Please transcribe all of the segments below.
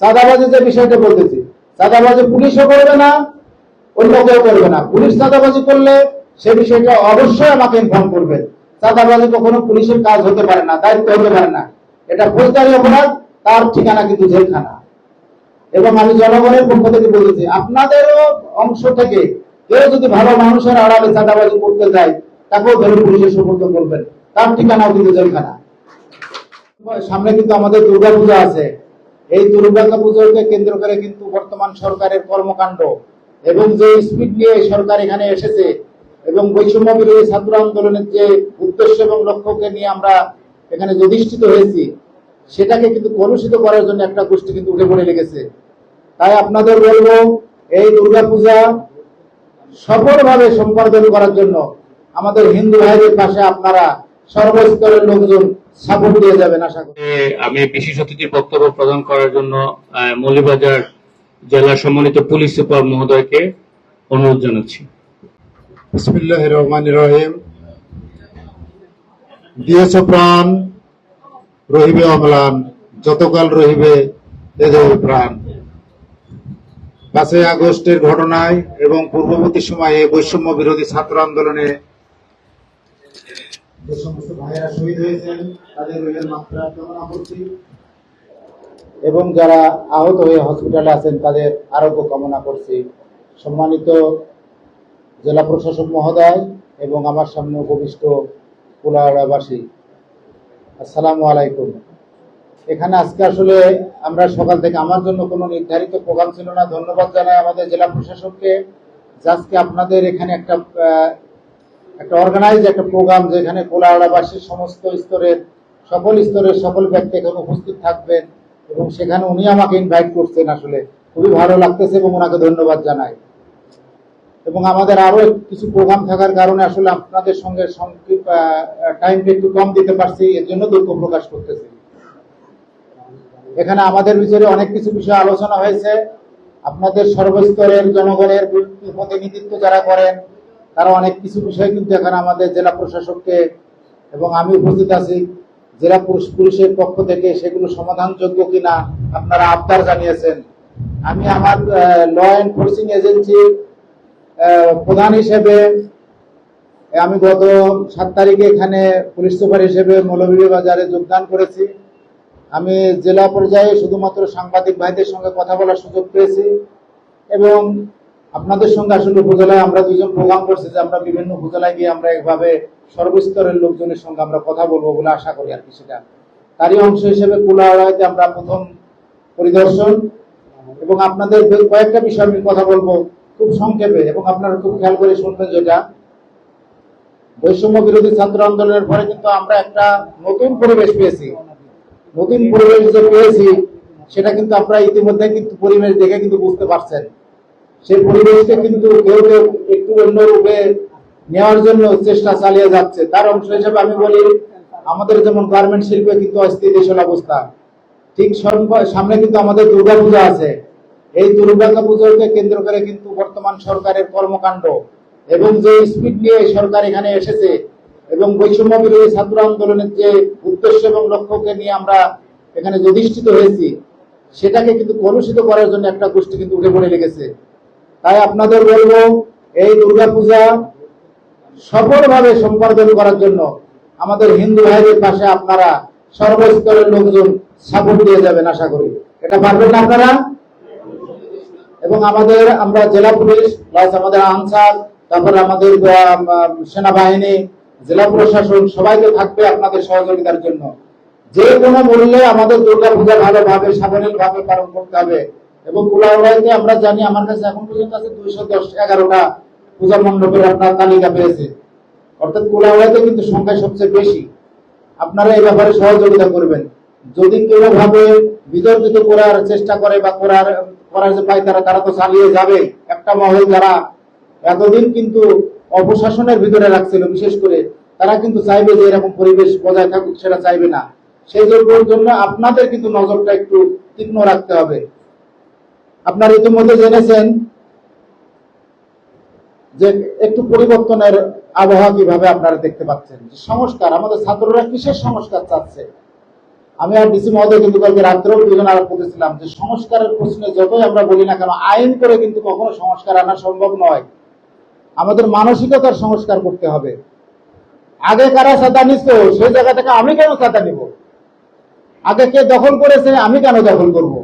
চাঁদাবাজি যে বিষয়টা বলতেছি, চাঁদাবাজি পুলিশও করবে না অন্য কেউ করবে না। পুলিশ চাঁদাবাজি করলে সে বিষয়টা অবশ্যই আমাকে ইনফর্ম করবে। চাঁদাবাজি কখনো পুলিশের কাজ হতে পারে না, দায়িত্ব হতে পারে না। এটা ফৌজদারি অপরাধ, তার ঠিকানা কিন্তু জেলখানা। এবং আমি জনগণের পক্ষ থেকে বলেছি আপনাদেরও অংশ থেকে কেউ যদি ভালো মানুষের আড়ালে চাঁদাবাজি করতে যায় তাকেও ধরে পুলিশের সুপর্দ করবেন। তার ঠিকানাও কিন্তু জেলখানা। সামনে কিন্তু আমাদের দুর্গা পূজা আছে। এই দুর্গা পুজোকে কেন্দ্র করে কিন্তু বর্তমান সরকারের কর্মকাণ্ড এবং যে স্পিড নিয়ে সরকার এখানে এসেছে এবং বৈষম্য বিরোধী ছাত্র আন্দোলনের যে উদ্দেশ্য এবং লক্ষ্যকে নিয়ে আমরা এখানে যধিষ্ঠিত হয়েছি, সেটাকে কিন্তু কলুষিত করার জন্য একটা গোষ্ঠী কিন্তু উঠে পড়ে লেগেছে। তাই আপনাদের বলব, এই দুর্গা পূজা সফলভাবে সম্পাদন করার জন্য আমাদের হিন্দু ভাইদের পাশে আপনারা সর্বস্তরের লোকজন সাপোর্ট দিয়ে যাবেন আশা করি। আমি বিশেষ অতিথির বক্তব্য প্রদান করার জন্য আহ, মৌলভীবাজার জেলা সম্মানিত পুলিশ সুপার মহোদয়কে অনুরোধ জানাচ্ছি। বিসমিল্লাহ রহমান রহিম। দিয়েছ প্রাণ রহিবে অম্লান যতকাল রহিবে এ দেবে প্রাণ। পাঁচই আগস্টের ঘটনায় এবং পূর্ববর্তী সময়ে বৈষম্য বিরোধী ছাত্র আন্দোলনে যে সমস্ত ভাইয়েরা শহীদ হয়েছেন, তাদের মাত্রা কামনা করছি এবং যারা আহত হয়ে হসপিটালে আছেন, তাদের আরোগ্য কামনা করছি। সম্মানিত জেলা প্রশাসক মহোদয় এবং আমার সামনে উপবিষ্ট কুলাবাসী আসসালামু আলাইকুম। এখানে আজকে আসলে আমরা সকাল থেকে আমার জন্য কোনো নির্ধারিত প্রোগ্রাম ছিল না। ধন্যবাদ জানাই আমাদের জেলা প্রশাসককে। আজকে আপনাদের এখানে একটা একটা অর্গানাইজ একটা প্রোগ্রাম যেখানে কোলাহাড়াবাসীর সমস্ত স্তরের, সকল স্তরের সকল ব্যক্তি এখানে উপস্থিত থাকবেন এবং সেখানে উনি আমাকে ইনভাইট করছেন আসলে। খুবই ভালো লাগতেছে এবং ওনাকে ধন্যবাদ জানাই। এবং আমাদের আরও কিছু প্রোগ্রাম থাকার কারণে আসলে আপনাদের সঙ্গে টাইমটা একটু কম দিতে পারছি, এর জন্য দুঃখ প্রকাশ করতেছি। এখানে আমাদের ভিতরে অনেক কিছু বিষয় আলোচনা হয়েছে। আপনাদের সর্বস্তরের জনগণের প্রতিনিধিত্ব যারা করেন তারা অনেক কিছু বিষয় কিন্তু এখানে আমাদের জেলা প্রশাসককে এবং আমি উপস্থিত আছি, জেলা পুলিশের পক্ষ থেকে সেগুলো সমাধানযোগ্য কিনা আপনারা আবদার জানিয়েছেন। আমি আমার ল এনফোর্সিং এজেন্সি প্রধান হিসেবে, আমি গত সাত তারিখে এখানে পুলিশ সুপার হিসেবে মৌলভীবাজারে যোগদান করেছি। আমি জেলা পর্যায়ে শুধুমাত্র সাংবাদিক ভাইদের সঙ্গে কথা বলার সুযোগ পেয়েছি এবং আপনাদের সঙ্গে আসলে উপজেলায় আমরা দুজন প্রোগ্রাম করছি যে আমরা বিভিন্ন উপজেলায় গিয়ে আমরা এভাবে সর্বস্তরের লোকজনের সঙ্গে আমরা কথা বলব বলে আশা করি আর কি সেটা। তারই অংশ হিসেবে কুলাহাড়াতে আমরা প্রথম পরিদর্শন এবং আপনাদের কয়েকটা বিষয় আমি কথা বলব খুব সংক্ষেপে এবং আপনারা খুব খেয়াল করে শুনবেন যেটা। বৈষম্য বিরোধী ছাত্র আন্দোলনের পরে কিন্তু আমরা একটা নতুন পরিবেশ পেয়েছি। নতুন পরিবেশ যে পেয়েছি, সেটা কিন্তু আপনারা ইতিমধ্যে কিন্তু পরিবেশ দেখে কিন্তু বুঝতে পারছেন। সেই পরিবেশকে কিন্তু কেউ কেউ একটু অন্য রূপে নেওয়ার জন্য চেষ্টা চালিয়ে যাচ্ছে। তার অংশ হিসেবে আমি বলি, আমাদের যেমন গার্মেন্ট শিল্পে কিন্তু অস্থিতিশীল অবস্থা। ঠিক সামনে কিন্তু আমাদের দুর্গা পূজা আছে। এই দুর্গা পুজোকে কেন্দ্র করে কিন্তু বর্তমান সরকারের কর্মকাণ্ড এবং যে স্পিড নিয়ে সরকার এখানে এসেছে এবং বৈষম্য বিরোধী ছাত্র আন্দোলনের যে উদ্দেশ্য এবং লক্ষ্যকে নিয়ে আমরা এখানে যধিষ্ঠিত হয়েছি, সেটাকে কিন্তু কলুষিত করার জন্য একটা গোষ্ঠী কিন্তু উঠে পড়ে লেগেছে। তাই আপনাদের বলব, এই দুর্গা পূজা সফলভাবে সম্পাদন করার জন্য আমাদের হিন্দু ভাইদের পাশে আপনারা সর্বস্তরের লোকজন সাপোর্ট দিয়ে যাবেন আশা করি। এটা পারবেন না আপনারা? এবং আমাদের, আমরা জেলা পুলিশ প্লাস আমাদের আনসার, তারপরে আমাদের সেনাবাহিনী, জেলা প্রশাসন, সবাইকে থাকবে আপনাদের সহযোগিতার জন্য। যে কোনো মূল্যে আমাদের দুর্গা পূজা ভালোভাবে সাবলীল ভাবে পালন করতে হবে। এবং কুলাউড়াইতে আমরা জানি আমার কাছে এখন পর্যন্ত আছে দুইশো দশ, এগারোটা পূজা মণ্ডপের আপনার তালিকা পেয়েছে। অর্থাৎ কুলাউড়াইতে কিন্তু সংখ্যা সবচেয়ে বেশি। আপনারা এই ব্যাপারে সহযোগিতা করবেন। যদি কেউ ভাবে বিতর্কিত করার চেষ্টা করে বা করার করার যে পায় তারা তারা তো চালিয়ে যাবে। একটা মহল যারা এতদিন কিন্তু অপশাসনের ভিতরে রাখছিল, বিশেষ করে তারা কিন্তু চাইবে যে এরকম পরিবেশ বজায় থাকুক, সেটা চাইবে না। সেই জন্য আপনাদের কিন্তু নজরটা একটু তীক্ষ্ণ রাখতে হবে। আপনারা ইতিমধ্যে জেনেছেন যে একটু পরিবর্তনের আবহাওয়া কীভাবে আপনারা দেখতে পাচ্ছেন। সংস্কার, আমাদের ছাত্ররা কিসের সংস্কার চাচ্ছে? আমি আর ডিসি মহোদয় কিন্তু কালকে রাত্রেও দুজন আলাপ করতেছিলাম যে সংস্কারের প্রশ্নে যতই আমরা বলি না কেন, আইন করে কিন্তু কখনো সংস্কার আনা সম্ভব নয়। আমাদের মানসিকতার সংস্কার করতে হবে। আগে কারা সাদা নিত, সেই জায়গা থেকে আমি কেন সাদা নিব? আগে কে দখল করেছে, আমি কেন দখল করব?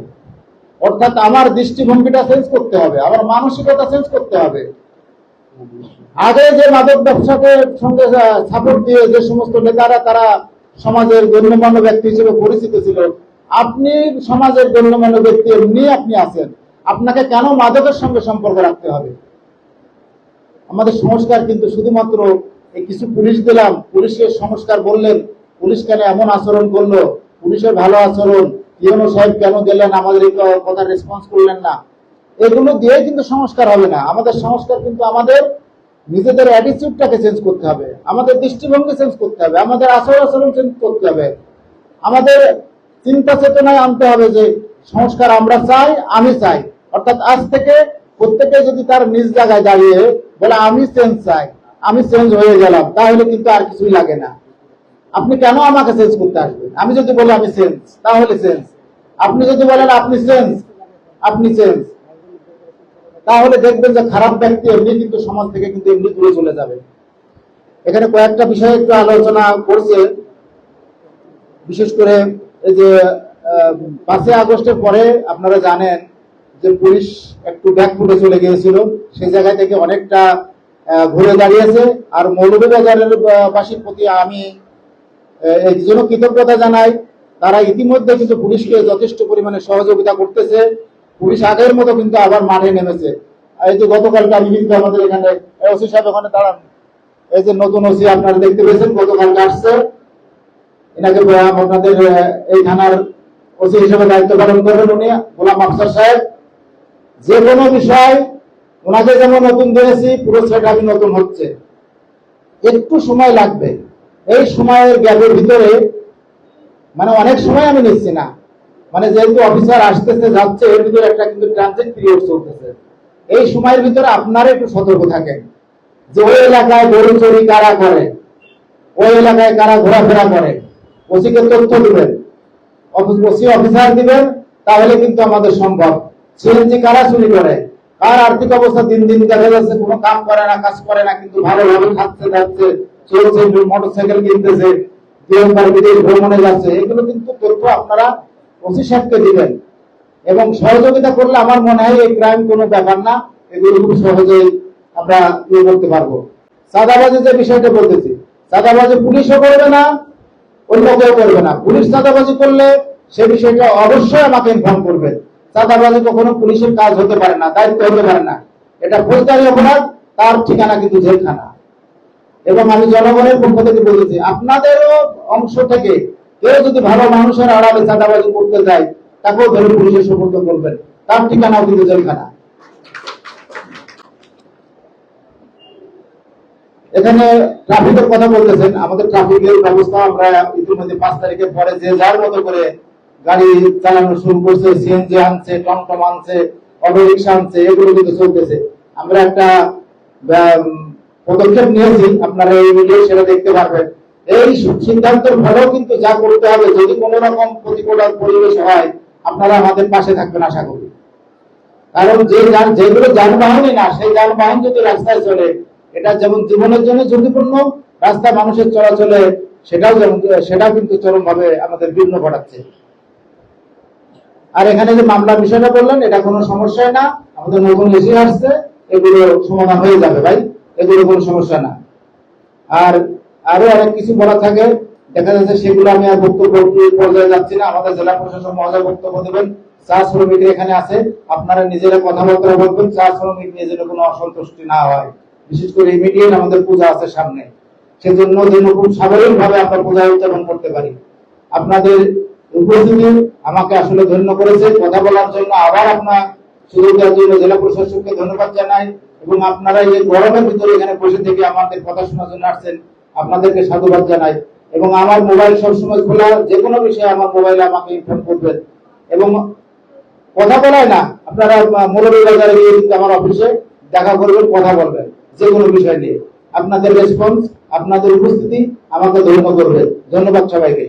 অর্থাৎ আমার দৃষ্টিভঙ্গিটা চেঞ্জ করতে হবে, আমার মানসিকতা চেঞ্জ করতে হবে। আগে যে মাদক ব্যবসাকে সঙ্গে সাপোর্ট দিয়ে যে সমস্ত নেতারা, তারা সমাজের গণ্যমান্য ব্যক্তি হিসেবে পরিচিত ছিল, আপনি সমাজের গণ্যমান্য ব্যক্তি এমনি আপনি আছেন। আপনাকে কেন মাদকের সঙ্গে সম্পর্ক রাখতে হবে? আমাদের সংস্কার কিন্তু শুধুমাত্র এই কিছু পুলিশ দিলাম, পুলিশের সংস্কার বললেন, পুলিশ কেন এমন আচরণ করল? পুলিশের ভালো আচরণ পিওনো সাহেব কেন গেলেন? আমাদের এই কথা রেসপন্স করলেন না। এগুলো দিয়ে কিন্তু সংস্কার হবে না। আমাদের সংস্কার কিন্তু আমাদের নিজেদের অ্যাটিটিউডটাকে চেঞ্জ করতে হবে। আমাদের দৃষ্টিভঙ্গি চেঞ্জ করতে হবে। আমাদের আচরণ আচরণ চেঞ্জ করতে হবে। আমাদের চিন্তা চেতনায় আনতে হবে যে সংস্কার আমরা চাই, আমি চাই। অর্থাৎ আজ থেকে প্রত্যেকে যদি তার নিজ জায়গায় দাঁড়িয়ে বলে, আমি চেঞ্জ চাই, আমি চেঞ্জ হয়ে গেলাম, তাহলে কিন্তু আর কিছুই লাগে না। আপনি কেন আমাকে চেঞ্জ করতে আসবেন? আমি যদি বলি আমি চেঞ্জ তাহলে চেঞ্জ আপনি যদি বলেন আপনি চেঞ্জ আপনি চেঞ্জ তাহলে দেখবেন যে খারাপ ব্যক্তি এমনি কিন্তু সমাজ থেকে কিন্তু এমনি দূরে চলে যাবে। এখানে কয়েকটা বিষয়ে একটু আলোচনা করছে। বিশেষ করে এই যে পাঁচই আগস্টের পরে আপনারা জানেন যে পুলিশ একটু ব্যাক ফুটে চলে গিয়েছিল। সেই জায়গা থেকে অনেকটা ঘুরে দাঁড়িয়েছে। আর মৌলভীবাজারের বাসীর প্রতি আমি এই জন্য কৃতজ্ঞতা জানাই। তারা ইতিমধ্যে কিন্তু পুলিশকে যথেষ্ট পরিমাণে সহযোগিতা করতেছে। পুলিশ আগের মতো কিন্তু আবার মাঠে নেমেছে। এই যে গতকালকে আমি কিন্তু আমাদের এখানে ওসি সাহেব ওখানে দাঁড়ান। এই যে নতুন ওসি আপনারা দেখতে পেয়েছেন, গতকালকে আসছে। এনাকে আপনাদের এই থানার ওসি হিসেবে দায়িত্ব পালন করবেন উনি, গোলাম আফসার সাহেব। যে কোনো বিষয়, ওনাকে যেমন নতুন দিয়েছি পুরো সেট আমি নতুন হচ্ছে। একটু সময় লাগবে। এই সময়ের গ্যাপের ভিতরে মানে অনেক সময় আমি নিচ্ছি না। মানে যেহেতু অফিসার আসতেছে, যাচ্ছে, এর ভিতরে একটা কিন্তু ট্রানজিট পিরিয়ড চলতেছে। এই সময়ের ভিতরে আপনারা একটু সতর্ক থাকেন যে ওই এলাকায় গরু চুরি কারা করে, ওই এলাকায় কারা ঘোরাফেরা করে, ওসিকে তথ্য দিবেন ওসি অফিসার দিবেন, তাহলে কিন্তু আমাদের সম্ভব। সিএনজি কারা চুরি করে? কার আর্থিক অবস্থা দিন দিন দেখা যাচ্ছে, কোনো কাম করে না, কাজ করে না, কিন্তু ভালোভাবে খাচ্ছে যাচ্ছে চলছে মোটরসাইকেল কিনতেছে বিদেশ ভ্রমণে যাচ্ছে, এগুলো কিন্তু তথ্য আপনারা দিবেন। এবং সহযোগিতা করলে আমার মনে হয় এই ক্রাইম কোনো ব্যাপার না, এগুলো খুব আমরা ইয়ে করতে পারব। সাদাবাজি যে বিষয়টা বলতেছি সাদাবাজি পুলিশও করবে না, অন্য কেউ করবে না। পুলিশ চাঁদাবাজি করলে সে বিষয়টা অবশ্যই আমাকে ইনফর্ম করবে। চাঁদাবাজি কখনো পুলিশের কাজ হতে পারে না, দায়িত্ব হতে পারে না। এটা ফৌজদারি অপরাধ, তার ঠিকানা কিন্তু জেলখানা। এবং আমি জনগণের পক্ষ থেকে বলেছি, আপনাদেরও অংশ থেকে কেউ যদি ভালো মানুষের আড়ালে চাঁদাবাজি করতে যায়, তাকেও ধরে পুলিশের সুপর্দ করবেন। তার ঠিকানাও কিন্তু জেলখানা। এখানে ট্রাফিকের কথা বলতেছেন, আমাদের ট্রাফিকের ব্যবস্থা আমরা ইতিমধ্যে পাঁচ তারিখের পরে যে যার মতো করে গাড়ি চালানো শুরু করছে সিএনজি আনছে, টমটম আনছে অটো রিক্সা আনছে, এগুলো কিন্তু চলতেছে। আমরা একটা পদক্ষেপ নিয়েছি, আপনারা এই ভিডিও সেটা দেখতে পারবেন। এই সিদ্ধান্তের ফলেও কিন্তু যা করতে হবে, যদি কোনো রকম প্রতিকূল পরিবেশ হয়, আপনারা আমাদের পাশে থাকবেন, আশা করি। কারণ যে যান যেগুলো যানবাহনই না, সেই যানবাহন যদি রাস্তায় চলে, এটা যেমন জীবনের জন্য ঝুঁকিপূর্ণ, রাস্তা মানুষের চলাচলে সেটাও যেমন সেটাও কিন্তু চরম ভাবে আমাদের বিঘ্ন ঘটাচ্ছে। আর এখানে যে মামলা বিষয়টা বললেন, এটা কোনো সমস্যায় না, আমাদের নতুন এসে আসছে, এগুলো সমাধান হয়ে যাবে ভাই। এগুলো কোনো সমস্যা না। আর আরও অনেক কিছু বলা থাকে। দেখা যাচ্ছে সেগুলো আমি আর বক্তব্য পর্যায়ে যাচ্ছি না। আমাদের জেলা প্রশাসন মহোদয় বক্তব্য দেবেন। চা শ্রমিক এখানে আছে। আপনারা নিজেরা কথাবার্তা বলবেন। চা শ্রমিক নিয়ে যেন কোনো অসন্তুষ্টি না হয়। বিশেষ করে ইমিডিয়েট আমাদের পূজা আছে সামনে। সেজন্য যেন খুব স্বাভাবিক ভাবে আমরা পূজা উদযাপন করতে পারি। আপনাদের উপস্থিতি আমাকে আসলে ধন্য করেছে। কথা বলার জন্য আবার আপনার সুযোগ দেওয়ার জন্য জেলা প্রশাসককে ধন্যবাদ জানাই। এবং আপনারা এই গরমের ভিতরে এখানে বসে থেকে আমাদের কথা শোনার জন্য আসছেন। আপনাদেরকে সাধুবাদ জানাই। এবং আমার মোবাইল সবসময় খোলা যে কোনো বিষয়ে আমার মোবাইলে আমাকে ইনফর্ম করবেন। এবং কথা বলায় না, আপনারা মৌলভীবাজারে গিয়ে কিন্তু আমার অফিসে দেখা করবেন, কথা বলবেন যে কোনো বিষয় নিয়ে। আপনাদের রেসপন্স আপনাদের উপস্থিতি আমাকে ধন্য করবে ধন্যবাদ সবাইকে।